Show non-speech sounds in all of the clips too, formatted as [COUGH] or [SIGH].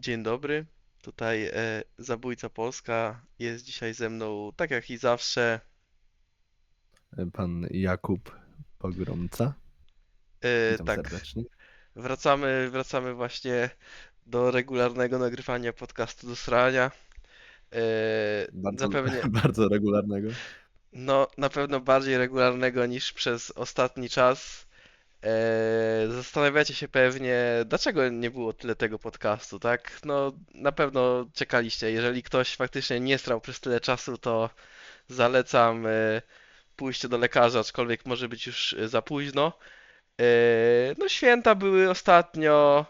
Dzień dobry, tutaj e, Zabójca Polska. Jest dzisiaj ze mną, tak jak i zawsze, Pan Jakub Pogromca. e, Witam tak, serdecznie. wracamy, wracamy właśnie do regularnego nagrywania podcastu do srania. E, Bardzo, zapewnie, [LAUGHS] bardzo regularnego. no, na pewno bardziej regularnego niż przez ostatni czas. E, zastanawiacie się pewnie, dlaczego nie było tyle tego podcastu, tak? No, na pewno czekaliście. Jeżeli ktoś faktycznie nie strał przez tyle czasu, to zalecam e, pójście do lekarza, aczkolwiek może być już e, za późno. E, No, święta były ostatnio.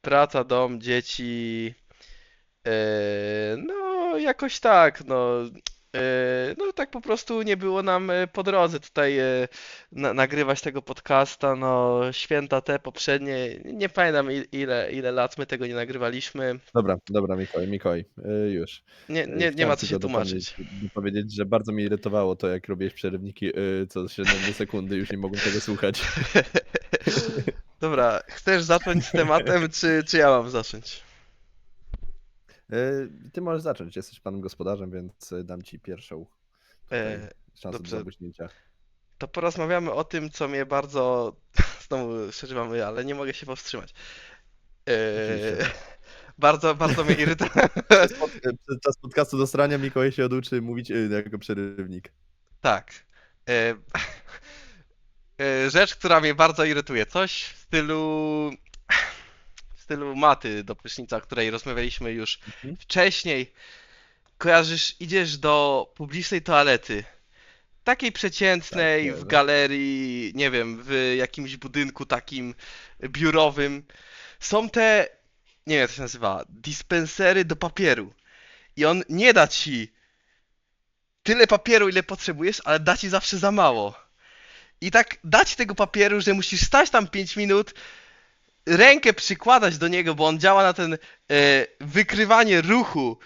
Praca, dom, dzieci. No, jakoś tak, no. E, No, tak po prostu nie było nam e, po drodze tutaj e, na, nagrywać tego podcasta. No, święta te poprzednie, nie pamiętam il- ile, ile lat my tego nie nagrywaliśmy. Dobra, dobra, Mikołaj, Mikołaj, już. Nie, nie, nie ma co się tłumaczyć. dopowiedzieć, że bardzo mnie irytowało to, jak robiłeś przerywniki co 7 sekundy, już nie mogłem tego słuchać. [LAUGHS] Dobra, chcesz zacząć z tematem, czy, czy ja mam zacząć? Y, Ty możesz zacząć, jesteś panem gospodarzem, więc y, dam ci pierwszą E, szansę dobrze. do zabłyśnięcia. To porozmawiamy o tym, co mnie bardzo. [LAUGHS] Znowu przeżywam ja, ale nie mogę się powstrzymać. E, [LAUGHS] bardzo, bardzo mnie irytuje. [LAUGHS] Przez, czas podcastu do strania Mikołaj się oduczy mówić jako przerywnik. Tak. E, e, rzecz, która mnie bardzo irytuje. Coś w stylu. Stylu maty do prysznica, o której rozmawialiśmy już Mhm. wcześniej. Kojarzysz, idziesz do publicznej toalety. Takiej przeciętnej, Tak, w kojarzę. galerii, nie wiem, w jakimś budynku takim biurowym. Są te, nie wiem jak to się nazywa, dispensery do papieru. I on nie da ci tyle papieru, ile potrzebujesz, ale da ci zawsze za mało. I tak da ci tego papieru, że musisz stać tam 5 minut, rękę przykładać do niego, bo on działa na ten e, wykrywanie ruchu.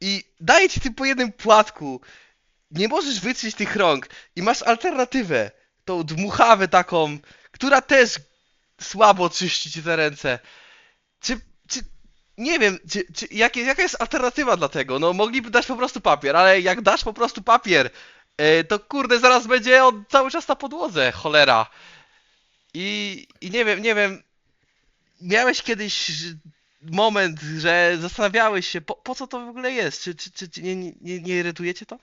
I daje ci ty po jednym płatku. Nie możesz wytrzeć tych rąk. I masz alternatywę. Tą dmuchawę taką, która też słabo czyści ci te ręce. Czy, czy nie wiem, czy, czy, jakie, jaka jest alternatywa dla tego? No mogliby dać po prostu papier, ale jak dasz po prostu papier, e, to kurde, zaraz będzie on cały czas na podłodze, cholera. I, I nie wiem, nie wiem, miałeś kiedyś moment, że zastanawiałeś się, po, po co to w ogóle jest? Czy, czy, czy, nie, nie, nie irytujecie to?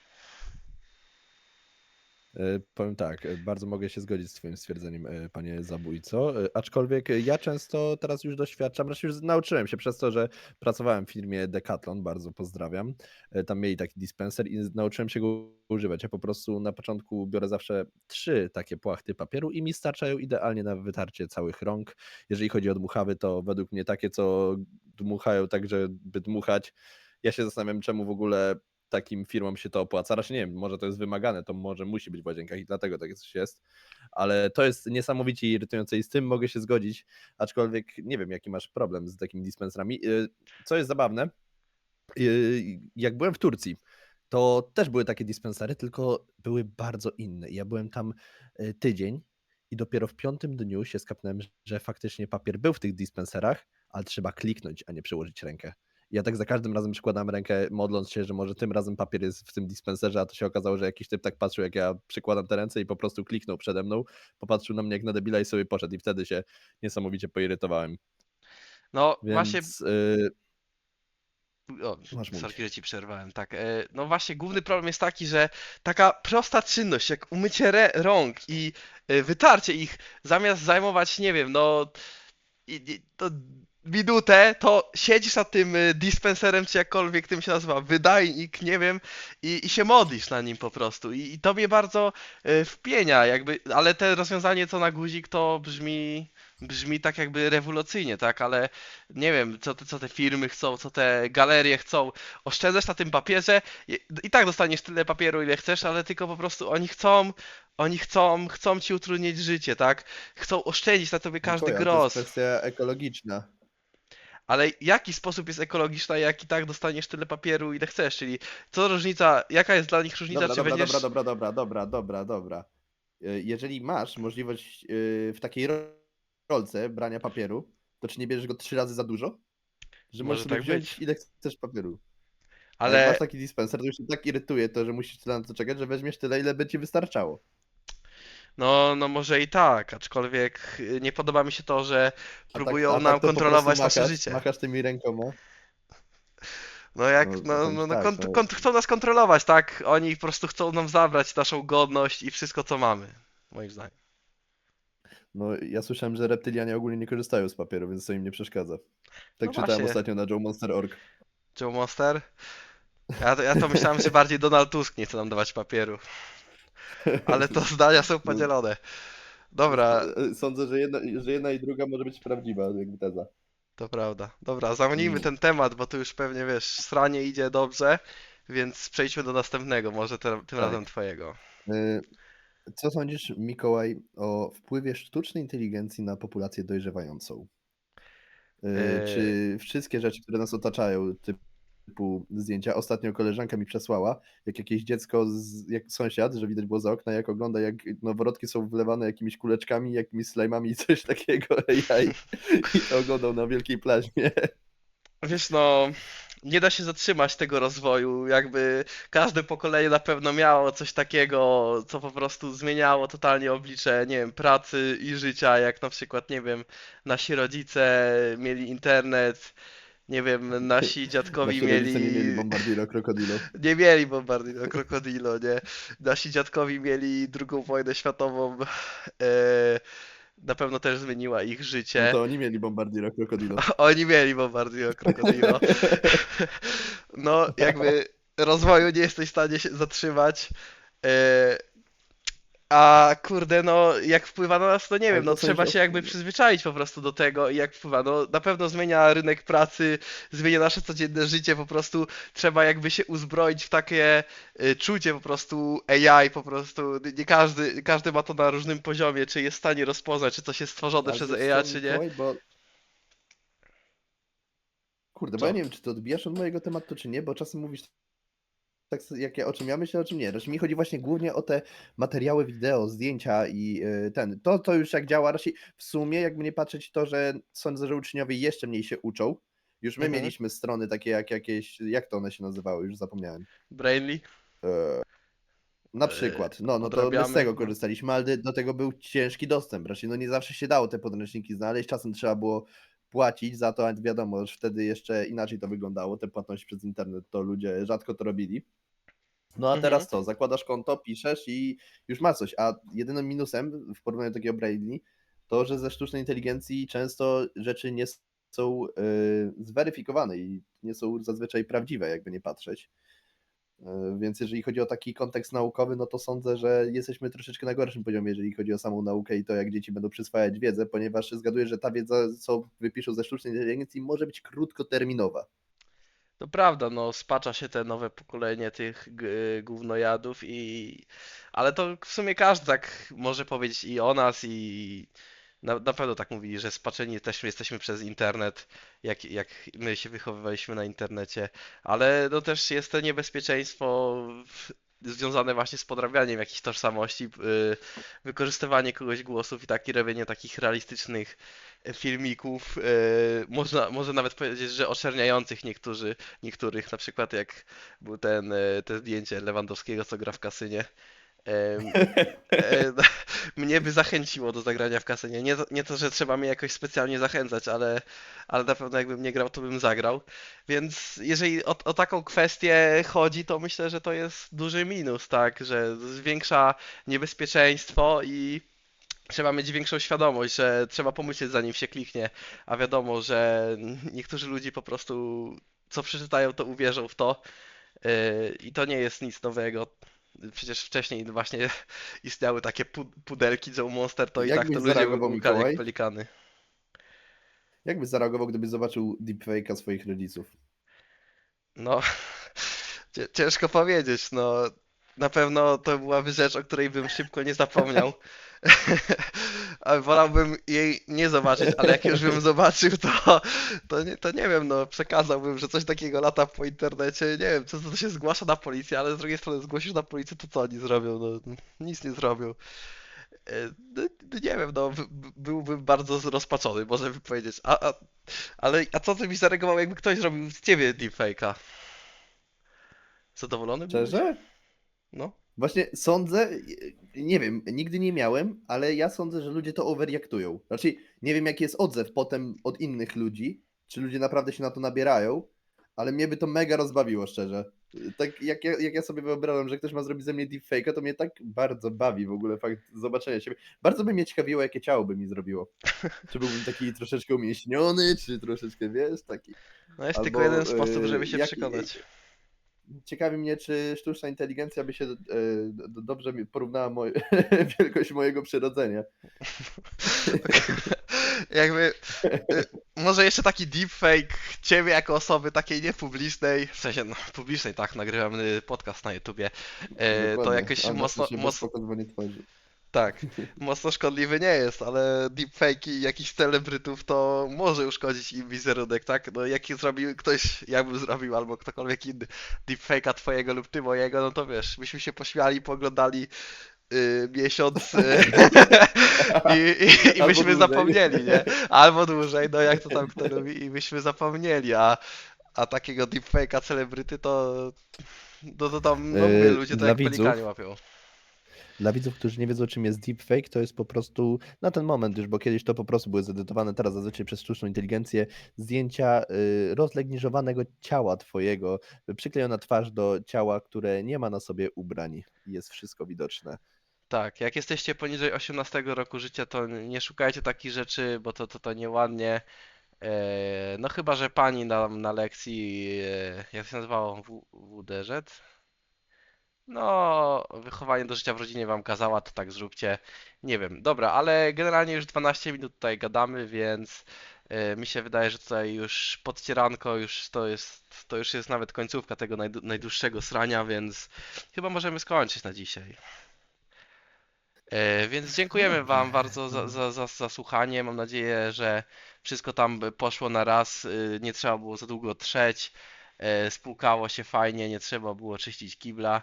E, Powiem tak, e, bardzo mogę się zgodzić z Twoim stwierdzeniem, e, panie zabójco. Aczkolwiek ja często teraz już doświadczam, raczej już nauczyłem się przez to, że pracowałem w firmie Decathlon, bardzo pozdrawiam. Tam mieli taki dispenser i nauczyłem się go używać. Ja po prostu na początku biorę zawsze trzy takie płachty papieru i mi starczają idealnie na wytarcie całych rąk. Jeżeli chodzi o dmuchawy, to według mnie takie, co dmuchają tak, żeby dmuchać. Ja się zastanawiam, czemu w ogóle takim firmom się to opłaca. Raczej nie wiem, może to jest wymagane, to może musi być w łazienkach i dlatego takie coś jest. Ale to jest niesamowicie irytujące i z tym mogę się zgodzić, aczkolwiek nie wiem, jaki masz problem z takimi dispenserami. Y, Co jest zabawne, y, jak byłem w Turcji, to też były takie dispensery, tylko były bardzo inne. Ja byłem tam y, tydzień i dopiero w piątym dniu się skapnąłem, że faktycznie papier był w tych dispenserach, ale trzeba kliknąć, a nie przełożyć rękę. Ja tak za każdym razem przykładam rękę, modląc się, że może tym razem papier jest w tym dispenserze, a to się okazało, że jakiś typ tak patrzył, jak ja przykładam te ręce i po prostu kliknął przede mną, popatrzył na mnie jak na debila i sobie poszedł i wtedy się niesamowicie poirytowałem. No właśnie, Więc y, o, Masz mówić. sorki, że ci przerwałem, tak. e, No właśnie, główny problem jest taki, że taka prosta czynność, jak umycie rąk i e, wytarcie ich, zamiast zajmować, nie wiem, no, i, i, to minutę, to siedzisz nad tym e, dispenserem, czy jakkolwiek tym się nazywa, wydajnik, nie wiem, i, i się modlisz na nim po prostu. I, i to mnie bardzo e, wpienia, jakby, ale te rozwiązanie co na guzik to brzmi, brzmi tak jakby rewolucyjnie, tak, ale nie wiem, co te, co te firmy chcą, co te galerie chcą. Oszczędzasz na tym papierze i, i tak dostaniesz tyle papieru, ile chcesz, ale tylko po prostu oni chcą, oni chcą, chcą ci utrudnić życie, tak? Chcą oszczędzić na tobie każdy Mikołaj, ale grosz. To jest kwestia ekologiczna. Ale jaki sposób jest ekologiczny, jak i tak dostaniesz tyle papieru, ile chcesz? Czyli co różnica, jaka jest dla nich różnica, Dobra, czy dobra, będziesz... dobra, dobra, dobra, dobra, dobra, dobra. Y, Jeżeli masz możliwość y, w takiej ro- rolce brania papieru, to czy nie bierzesz go trzy razy za dużo? Że Może możesz tak wziąć być. ile chcesz papieru. Ale jak masz taki dispenser, to już się tak irytuje to, że musisz tyle na to czekać, że weźmiesz tyle, ile by ci wystarczało. No, no może i tak, aczkolwiek y, nie podoba mi się to, że A próbują tak, a nam tak to po kontrolować prostu nasze machasz, życie. Machasz tymi rękoma. No jak, No, no, no, no tak, kont- no. kont- chcą nas kontrolować, tak? Oni po prostu chcą nam zabrać naszą godność i wszystko, co mamy, moim zdaniem. No ja słyszałem, że reptylianie ogólnie nie korzystają z papieru, więc to im nie przeszkadza. Tak No czytałem właśnie. ostatnio na Joe Monster.org. Joe Monster? Ja to, ja to myślałem, że bardziej Donald Tusk nie chce nam dawać papieru. Ale to zdania są podzielone. Dobra, Sądzę, że jedna, że jedna i druga może być prawdziwa, jakby teza. to prawda. Dobra, zamknijmy Mm. ten temat, bo tu już pewnie wiesz, sranie idzie dobrze, więc przejdźmy do następnego, może te, tym Tak. razem twojego. Y, Co sądzisz, Mikołaj, o wpływie sztucznej inteligencji na populację dojrzewającą? Y, Eee. Czy wszystkie rzeczy, które nas otaczają, typu zdjęcia, ostatnio koleżanka mi przesłała, jak jakieś dziecko, z, jak sąsiad, że widać było za okna, jak ogląda, jak noworodki są wlewane jakimiś kuleczkami, jakimiś slajmami i [LAUGHS] coś takiego AI i to oglądał na wielkiej plaźmie. Wiesz, no, nie da się zatrzymać tego rozwoju. Jakby każde pokolenie na pewno miało coś takiego, co po prostu zmieniało totalnie oblicze, nie wiem, pracy i życia. Jak na przykład, nie wiem, nasi rodzice mieli internet, nie wiem, nasi [LAUGHS] dziadkowi Nasi rodzice mieli. nie mieli bombardiro krokodilo. [LAUGHS] Nie mieli Bombardino Krokodilo, nie? Nasi dziadkowi mieli drugą wojnę światową. E, na pewno też zmieniła ich No życie. to oni mieli bombardiro krokodilo. Oni mieli Bombardino Krokodilo. [LAUGHS] No, jakby rozwoju nie jesteś w stanie się zatrzymać. E, A kurde, no jak wpływa na nas, to nie wiem, no trzeba się jakby przyzwyczaić po prostu do tego i jak wpływa, no na pewno zmienia rynek pracy, zmienia nasze codzienne życie, po prostu trzeba jakby się uzbroić w takie y, czucie po prostu AI, po prostu nie każdy, każdy ma to na różnym poziomie, czy jest w stanie rozpoznać, czy coś jest stworzone Ale przez wiesz AI, czy nie. Mikołaj, Bo... Kurde, bo Co? ja nie wiem, czy to odbijasz od mojego tematu, czy nie, bo czasem mówisz tak, jak ja, o czym ja myślę, o czym nie. Znaczy, mi chodzi właśnie głównie o te materiały wideo, zdjęcia i y, ten. To, to już jak działa, raczej w sumie, jakby nie patrzeć to, że sądzę, że uczniowie jeszcze mniej się uczą. Już my Mhm. mieliśmy strony takie jak jakieś, jak to one się nazywały, już zapomniałem. Brainly? E, Na przykład, no, no to my z tego korzystaliśmy, ale do tego był ciężki dostęp. Raczej no nie zawsze się dało te podręczniki znaleźć, czasem trzeba było płacić za to, a wiadomo, że wtedy jeszcze inaczej to wyglądało, te płatności przez internet, to ludzie rzadko to robili. No a Mhm. teraz co, zakładasz konto, piszesz i już masz coś, a jedynym minusem w porównaniu do takiego Braille to, że ze sztucznej inteligencji często rzeczy nie są y, zweryfikowane i nie są zazwyczaj prawdziwe, jakby nie patrzeć. E, Więc jeżeli chodzi o taki kontekst naukowy, no to sądzę, że jesteśmy troszeczkę na gorszym poziomie, jeżeli chodzi o samą naukę i to, jak dzieci będą przyswajać wiedzę, ponieważ zgaduję, że ta wiedza, co wypiszą ze sztucznej inteligencji, może być krótkoterminowa. To prawda, no spacza się te nowe pokolenie tych gównojadów i... Ale to w sumie każdy tak może powiedzieć i o nas i na, na pewno tak mówili, że spaczeni też jesteśmy przez internet, jak, jak my się wychowywaliśmy na internecie, ale no też jest to niebezpieczeństwo związane właśnie z podrabianiem jakichś tożsamości, y, wykorzystywanie kogoś głosów i takie robienie takich realistycznych filmików, y, można, może nawet powiedzieć, że oczerniających niektórzy, niektórych, na przykład jak był ten, e, te zdjęcie Lewandowskiego, co gra w kasynie. [LAUGHS] Mnie by zachęciło do zagrania w kasynie. Nie, nie to, że trzeba mnie jakoś specjalnie zachęcać, ale, ale na pewno jakbym nie grał, to bym zagrał. Więc jeżeli o, o taką kwestię chodzi, to myślę, że to jest duży minus, tak, że zwiększa niebezpieczeństwo i trzeba mieć większą świadomość, że trzeba pomyśleć zanim się kliknie, a wiadomo, że niektórzy ludzie po prostu co przeczytają, to uwierzą w to yy, i to nie jest nic nowego. Przecież wcześniej właśnie [LAUGHS] istniały takie pu- pudelki Joe Monster, to i Jak tak to byś ludzie zareagował, łukali Mikołaj? jak pelikany. Jak byś zareagował, gdybyś zobaczył deepfake'a swoich rodziców? No, [LAUGHS] cie- ciężko powiedzieć, no. Na pewno to byłaby rzecz, o której bym szybko nie zapomniał. [LAUGHS] Wolałbym jej nie zobaczyć, ale jak już bym zobaczył, to, to, nie, to nie wiem, no przekazałbym, że coś takiego lata po internecie. Nie wiem, co to się zgłasza na policję, ale z drugiej strony zgłosisz na policję, to co oni zrobią? No, nic nie zrobią. E, No, no nie wiem, no by- by- byłbym bardzo rozpaczony, może bym powiedzieć. A, a, ale a co ty byś zareagował, jakby ktoś zrobił z ciebie deepfake'a? Zadowolony byłeś? Szczerze? No. Właśnie sądzę, nie wiem, nigdy nie miałem, ale ja sądzę, że ludzie to overreaktują. Znaczy, nie wiem jaki jest odzew potem od innych ludzi, czy ludzie naprawdę się na to nabierają, ale mnie by to mega rozbawiło, szczerze. Tak jak ja, jak ja sobie wyobrażam, że ktoś ma zrobić ze mnie deepfake'a, to mnie tak bardzo bawi w ogóle fakt zobaczenia siebie. Bardzo by mnie ciekawiło, jakie ciało by mi zrobiło. Czy byłbym taki troszeczkę umięśniony, czy troszeczkę, wiesz, taki... No jest Albo, tylko jeden sposób, e, żeby się jak- przekonać. Ciekawi mnie, czy sztuczna inteligencja by się e, dobrze porównała moj... [LAUGHS] wielkość mojego przyrodzenia. [LAUGHS] Jakby, y, może jeszcze taki deepfake ciebie jako osoby takiej niepublicznej, w sensie no, publicznej, tak, nagrywamy podcast na YouTubie, e, to jakoś na mocno, mocno. Tak, mocno szkodliwy nie jest, ale deepfake'i jakichś celebrytów to może uszkodzić im wizerunek, tak? No jaki zrobił ktoś, jakbym zrobił, albo ktokolwiek inny deepfake'a twojego lub ty mojego, no to wiesz, byśmy się pośmiali, poglądali y, miesiąc y, [LAUGHS] i, i, i byśmy zapomnieli, nie? Albo dłużej, no jak to tam kto lubi i byśmy zapomnieli, a, a takiego deepfake'a celebryty to no to tam, no Yy, mówię, ludzie to dla jak widzów, łapią. Dla widzów, którzy nie wiedzą, czym jest deepfake, to jest po prostu na ten moment już, bo kiedyś to po prostu były zedytowane, teraz zazwyczaj przez sztuczną inteligencję, zdjęcia y, rozlegniżowanego ciała twojego, przyklejona twarz do ciała, które nie ma na sobie ubrań jest wszystko widoczne. Tak, jak jesteście poniżej 18 roku życia, to nie szukajcie takich rzeczy, bo to, to, to nieładnie. E, no chyba, że pani nam na lekcji, e, jak się nazywało, WDŻ? No, wychowanie do życia w rodzinie wam kazała, to tak zróbcie. Nie wiem, dobra, ale generalnie już 12 minut tutaj gadamy, więc e, mi się wydaje, że tutaj już podcieranko, już to jest, to już jest nawet końcówka tego najd- najdłuższego srania, więc chyba możemy skończyć na dzisiaj. E, Więc dziękujemy. Wam bardzo za, za, za, za słuchanie. Mam nadzieję, że wszystko tam poszło na raz. y, Nie trzeba było za długo trzeć. e, Spłukało się fajnie, nie trzeba było czyścić kibla.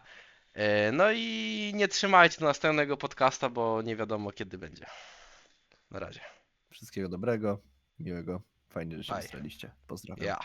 E, No i nie trzymajcie do następnego podcasta, bo nie wiadomo kiedy będzie. Na razie. Wszystkiego dobrego, miłego, fajnie, że się Bye. Pozdrawiam. Ja.